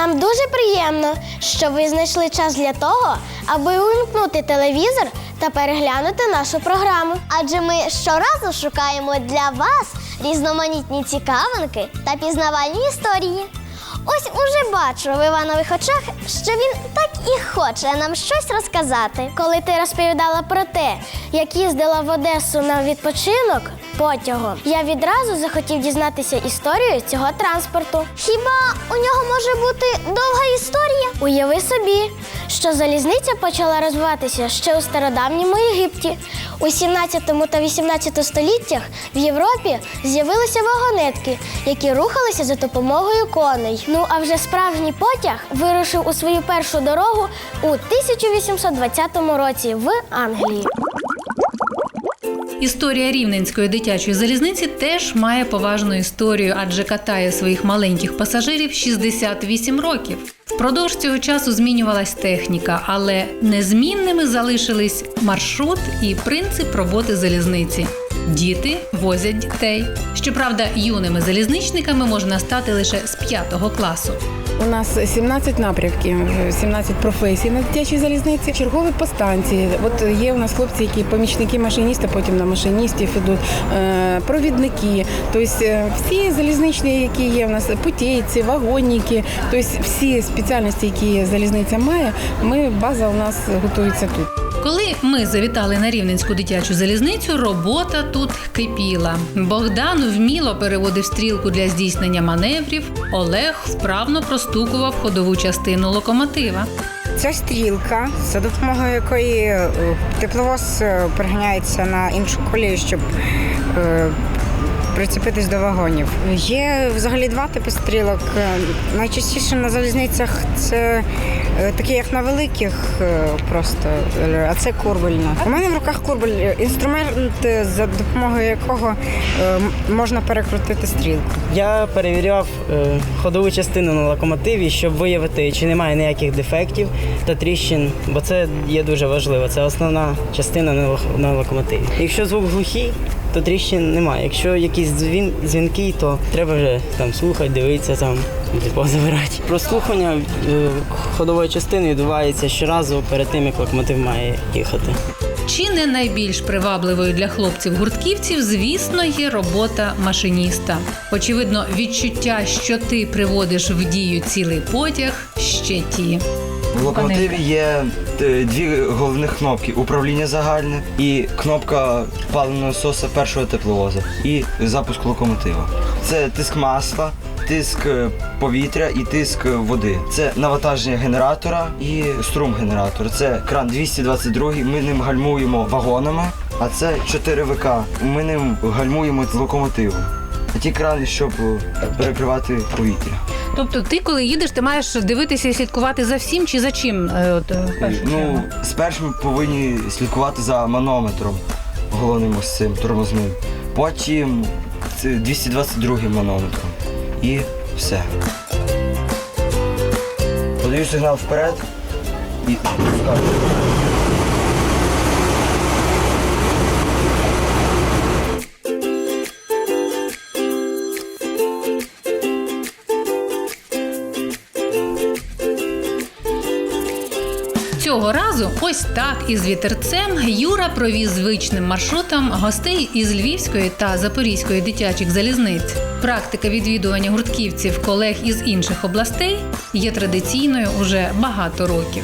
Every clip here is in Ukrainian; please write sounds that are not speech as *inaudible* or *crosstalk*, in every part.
Нам дуже приємно, що ви знайшли час для того, аби увімкнути телевізор та переглянути нашу програму. Адже ми щоразу шукаємо для вас різноманітні цікавинки та пізнавальні історії. Ось уже бачу в Іванових очах, що він так і хоче нам щось розказати. Коли ти розповідала про те, як їздила в Одесу на відпочинок потягом, я відразу захотів дізнатися історію цього транспорту. Хіба у нього може бути довга історія? Уяви собі, що залізниця почала розвиватися ще у стародавньому Єгипті. У 17 та 18 століттях в Європі з'явилися вагонетки, які рухалися за допомогою коней. Ну а вже справжній потяг вирушив у свою першу дорогу у 1820 році в Англії. Історія рівненської дитячої залізниці теж має поважну історію, адже катає своїх маленьких пасажирів 68 років. Впродовж цього часу змінювалась техніка, але незмінними залишились маршрут і принцип роботи залізниці. Діти возять дітей. Щоправда, юними залізничниками можна стати лише з 5 класу. У нас 17 напрямків, 17 професій на дитячій залізниці. Чергові по станції. От є у нас хлопці, які помічники машиніста, потім на машиністів ідуть, е, провідники. Тобто е, всі залізничні, які є у нас путейці, вагонники, тобто всі спеціальності, які залізниця має, ми база у нас готується тут. Коли ми завітали на рівненську дитячу залізницю, робота тут кипіла. Богдан вміло переводив стрілку для здійснення маневрів. Олег вправно простукував ходову частину локомотива. Ця стрілка, за допомогою якої е, тепловоз переганяється приганяється на іншу колію, щоб е, прицепитись до вагонів. Є взагалі два типи стрілок. Е, Найчастіше на залізницях це е, такі, як на великих, е, просто, а це курбельна. У мене в руках курбель, інструмент, за допомогою якого можна перекрутити стрілку. Я перевіряв ходову частину на локомотиві, щоб виявити, чи немає ніяких дефектів та тріщин, бо це є дуже важливо. Це основна частина на локомотиві. Якщо звук глухий, то тріщин немає. Якщо якийсь дзвін, дзвінкий, то треба вже там слухати, дивитися там. Типу, забирати. Прослухання е, ходової частини відбувається щоразу перед тим, як локомотив має їхати. Чи не найбільш привабливою для хлопців-гуртківців, звісно, є робота машиніста. Очевидно, відчуття, що ти приводиш в дію цілий потяг, ще ті. В локомотиві є дві головних кнопки: управління загальне і кнопка паливного насоса першого тепловоза і запуск локомотива. Це тиск масла, тиск е, повітря і тиск е, води. Це навантаження генератора і струм генератора. Це кран 222, ми ним гальмуємо вагонами, а це 4 ВК. Ми ним гальмуємо локомотивом. А ті крани, щоб е, перекривати повітря. Тобто, ти, коли їдеш, ти маєш дивитися і слідкувати за всім чи за чим? Е, От, е, в першу Ну, спершу ми повинні слідкувати за манометром головним ось цим тормозним. Потім це 222 манометром. І все. Подаю сигнал вперед і скажу. Разу, ось так із вітерцем, Юра провіз звичним маршрутом гостей із Львівської та Запорізької дитячих залізниць. Практика відвідування гуртківців колег із інших областей є традиційною уже багато років.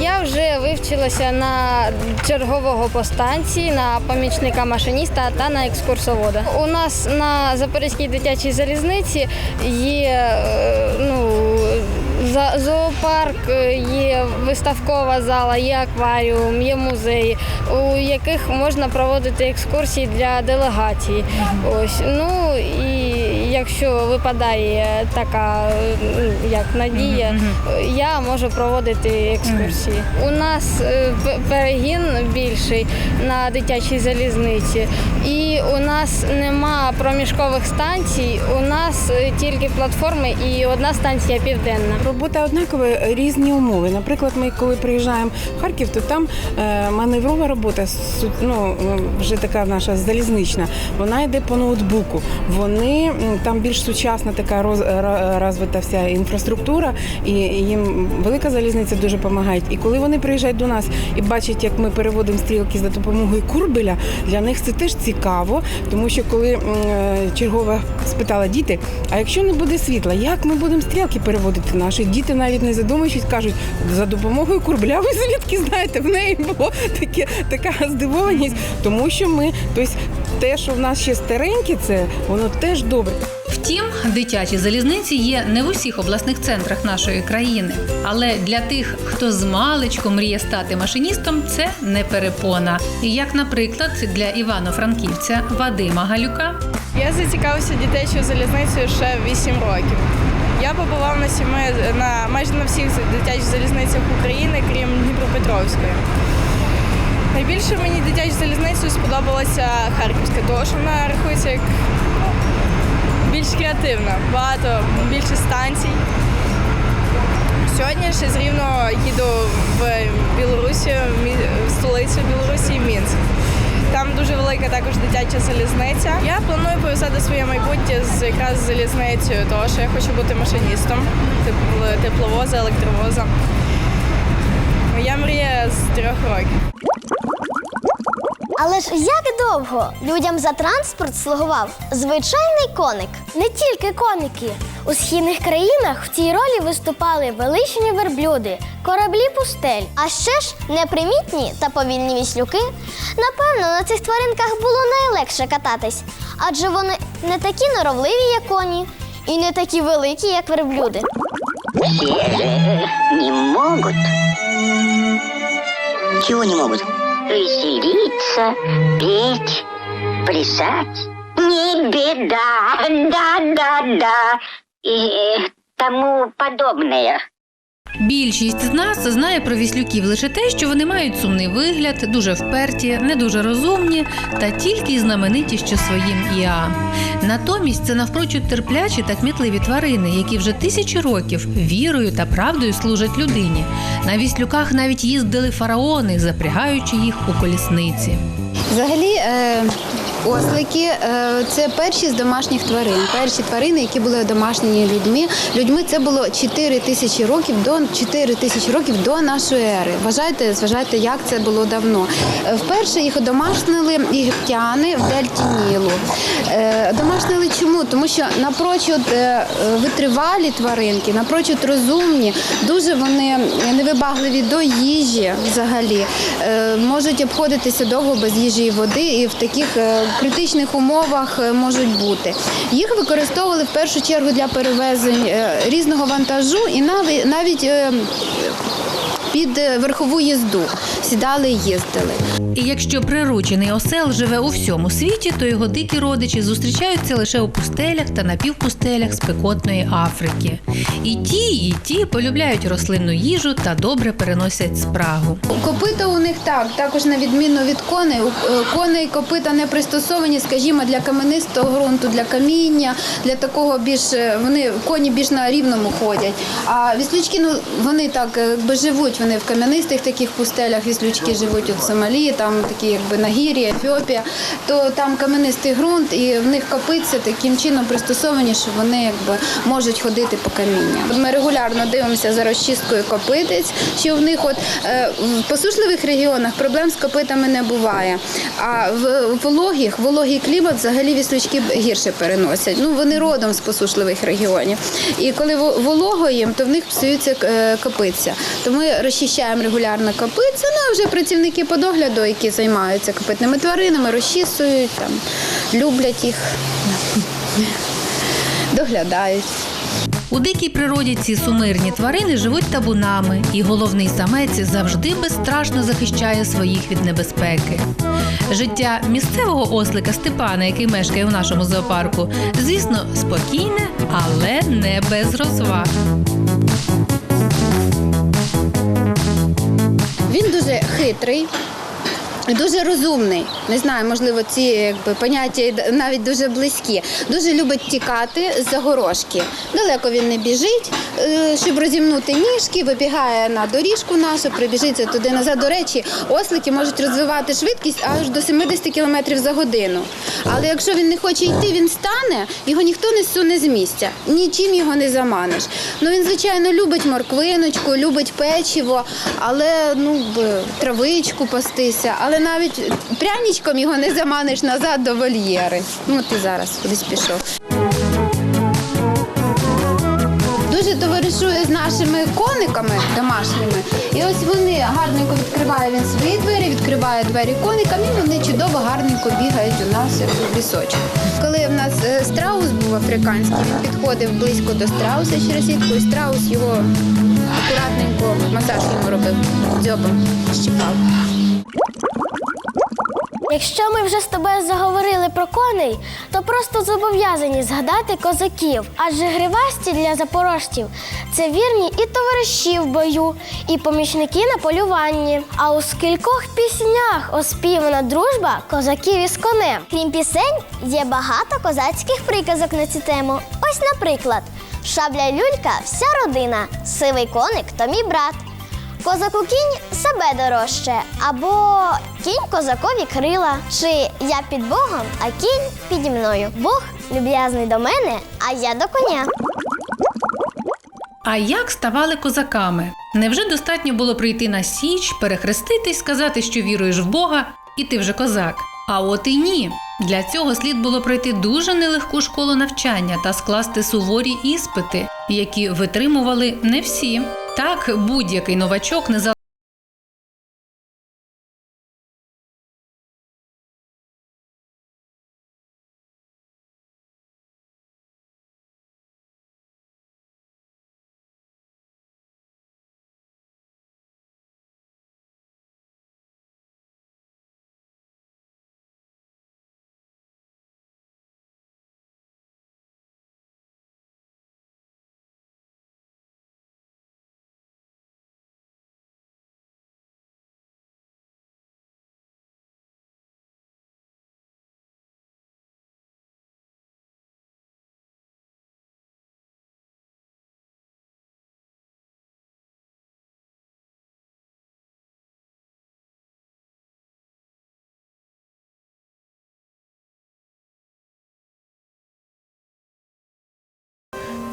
Я вже вивчилася на чергового по станції, на помічника машиніста та на екскурсовода. У нас на Запорізькій дитячій залізниці є е, ну, зоопарк, е, є виставкова зала, є акваріум, є музеї, у яких можна проводити екскурсії для делегації. Ось ну і якщо випадає така е, як надія, я можу проводити екскурсії. У нас е, перегін більший на дитячій залізниці, і у нас нема проміжкових станцій. У нас е, тільки платформи і одна станція південна. Робота однакова, різні умови. Наприклад, ми коли приїжджаємо в Харків, то там е, маневрова робота, ну, е, вже така наша залізнична, вона йде по ноутбуку. Вони там більш сучасна така роз, розвита вся інфраструктура, і їм велика залізниця дуже допомагає. І коли вони приїжджають до нас і бачать, як ми переводимо стрілки за допомогою курбеля, для них це теж цікаво, тому що коли е, чергова спитала діти, а якщо не буде світла, як ми будемо стрілки переводити наші? Діти навіть не задумуючись, кажуть, за допомогою курбеля. Ви звідки знаєте, в неї було таке така здивованість, тому що ми, тобто те, що в нас ще стареньке, це воно теж добре. Дитячі залізниці є не в усіх обласних центрах нашої країни. Але для тих, хто з маличку мріє стати машиністом, це не перепона. І як, наприклад, для Івано-Франківця Вадима Галюка. Я зацікавився дитячою залізницею ще 8 років. Я побував на сіми на майже на всіх дитячих залізницях України, крім Дніпропетровської. Найбільше мені дитячою залізницею сподобалася Харківська, тому що вона рахується як ну, більш креативна, багато більше станцій. Сьогодні ще з Рівного їду в Білорусі, в столицю Білорусі Мінськ. Там дуже велика також дитяча залізниця. Я планую пов'язати своє майбутнє з якраз залізницею, тому що я хочу бути машиністом тепловоза, електровоза. Моя мрія з трьох років. Але ж як довго людям за транспорт слугував звичайний коник? Не тільки коники. У східних країнах в цій ролі виступали величні верблюди, кораблі пустель, а ще ж непримітні та повільні віслюки. Напевно, на цих тваринках було найлегше кататись, адже вони не такі норовливі, як коні, і не такі великі, як верблюди. не могут. Чего не могут? Веселиться, петь, плясать. Не беда, да-да-да. И тому подобное. Більшість з нас знає про віслюків лише те, що вони мають сумний вигляд, дуже вперті, не дуже розумні та тільки й знамениті що своїм іа. Натомість це навпрочуд терплячі та кмітливі тварини, які вже тисячі років вірою та правдою служать людині. На віслюках навіть їздили фараони, запрягаючи їх у колісниці. Взагалі, е, ослики е, це перші з домашніх тварин. Перші тварини, які були домашніми людьми. Людьми це було 4 тисячі років до 4 тисячі років до нашої ери. Вважайте, зважайте, як це було давно. Е, Вперше їх одомашнили єгиптяни в дельті Нілу. Е, Одомашнили чому? Тому що напрочуд е, витривалі тваринки, напрочуд розумні, дуже вони невибагливі до їжі взагалі. Можуть обходитися довго без їжі і води, і в таких критичних умовах можуть бути. Їх використовували в першу чергу для перевезень різного вантажу і навіть навіть е, під е, верхову їзду сідали і їздили. І якщо приручений осел живе у всьому світі, то його дикі родичі зустрічаються лише у пустелях та напівпустелях спекотної Африки. І ті, і ті полюбляють рослинну їжу та добре переносять спрагу. Копита у них так, також на відміну від коней. Е, коней копита не пристосовані, скажімо, для каменистого ґрунту, для каміння, для такого більш е, вони коні більш на рівному ходять. А віслючки, ну вони так якби живуть. Вони в кам'янистих таких пустелях. Віслючки живуть от Сомалі, там такі якби Нагір'я, Ефіопія, то там кам'янистий ґрунт, і в них копитці таким чином пристосовані, що вони якби можуть ходити по камінням. Ми регулярно дивимося за розчисткою копитець, що в них от е, в посушливих регіонах проблем з копитами не буває. А в вологих, вологий клімат взагалі віслючки гірше переносять. Ну вони родом з посушливих регіонів. І коли волого їм, то в них псуються е, копитця. То ми розчищаємо регулярно копитця. Ну а вже працівники по догляду, які займаються копитними тваринами, розчісують там, люблять їх, *laughs* доглядають. У дикій природі ці сумирні тварини живуть табунами, і головний самець завжди безстрашно захищає своїх від небезпеки. Життя місцевого ослика Степана, який мешкає у нашому зоопарку, звісно, спокійне, але не без розваг. Хитрий. Дуже розумний, не знаю, можливо, ці якби поняття навіть дуже близькі. Дуже любить тікати з загорожки. Далеко він не біжить, е, щоб розімнути ніжки, вибігає на доріжку нашу, прибіжиться туди назад. До речі, ослики можуть розвивати швидкість аж до 70 км за годину. Але якщо він не хоче йти, він стане, його ніхто не суне з місця, нічим його не заманиш. Ну він, звичайно, любить морквиночку, любить печиво, але ну травичку пастися. Але навіть пряничком його не заманиш назад до вольєри. Ну, і зараз кудись пішов. Дуже товаришує з нашими кониками домашніми. І ось вони гарненько відкриває він свої двері, відкриває двері коникам, і вони чудово гарненько бігають у нас у лісочку. Коли в нас е, страус був африканський, він підходив близько до страуса через сітку, і страус його акуратненько масаж робив дзьобом щипав. Якщо ми вже з тобою заговорили про коней, то просто зобов'язані згадати козаків. Адже гривасті для запорожців це вірні і товариші в бою, і помічники на полюванні. А у скількох піснях оспівана дружба козаків із конем. Крім пісень, є багато козацьких приказок на цю тему. Ось, наприклад, шабля люлька вся родина, сивий коник то мій брат. Козаку кінь себе дорожче, або кінь козакові крила, чи я під Богом, а кінь піді мною. Бог люб'язний до мене, а я до коня. А як ставали козаками? Невже достатньо було прийти на січ, перехреститись, сказати, що віруєш в Бога, і ти вже козак? А от і ні. Для цього слід було пройти дуже нелегку школу навчання та скласти суворі іспити, які витримували не всі. Так, будь-який новачок не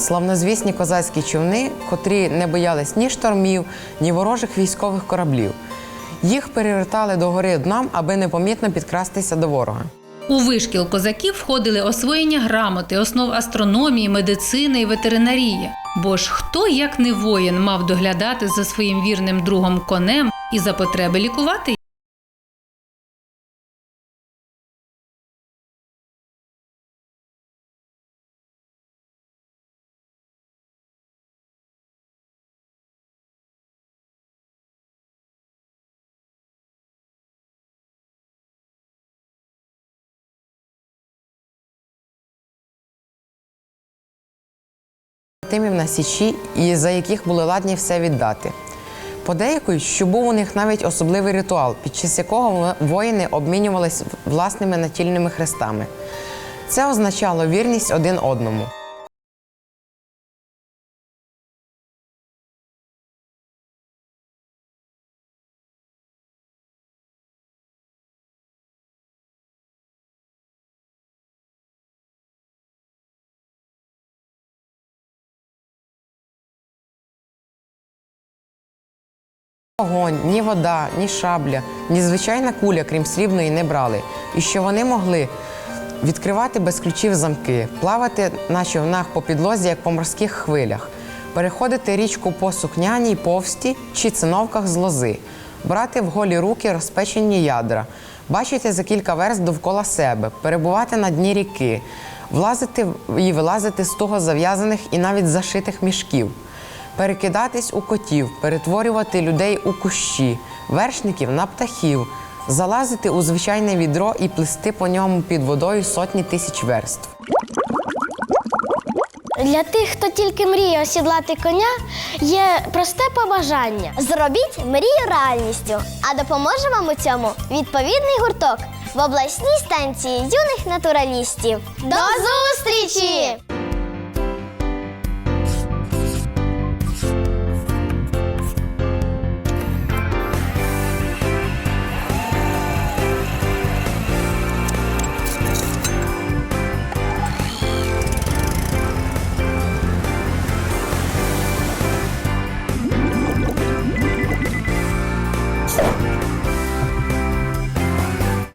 Славнозвісні козацькі човни, котрі не боялись ні штормів, ні ворожих військових кораблів. Їх перевертали до гори дном, аби непомітно підкрастися до ворога. У вишкіл козаків входили освоєння грамоти, основ астрономії, медицини і ветеринарії. Бо ж хто, як не воїн, мав доглядати за своїм вірним другом конем і за потреби лікувати Тимів на січі, і за яких були ладні все віддати. Подейкують, що був у них навіть особливий ритуал, під час якого воїни обмінювалися власними натільними хрестами. Це означало вірність один одному. Огонь, ні вода, ні шабля, ні звичайна куля, крім срібної, не брали. І що вони могли? Відкривати без ключів замки, плавати на човнах по підлозі, як по морських хвилях, переходити річку по сукняній повсті чи циновках з лози, брати в голі руки розпечені ядра, бачити за кілька верст довкола себе, перебувати на дні ріки, влазити і вилазити з того зав'язаних і навіть зашитих мішків перекидатись у котів, перетворювати людей у кущі, вершників на птахів, залазити у звичайне відро і плисти по ньому під водою сотні тисяч верств. Для тих, хто тільки мріє осідлати коня, є просте побажання. Зробіть мрію реальністю. А допоможе вам у цьому відповідний гурток в обласній станції юних натуралістів. До зустрічі!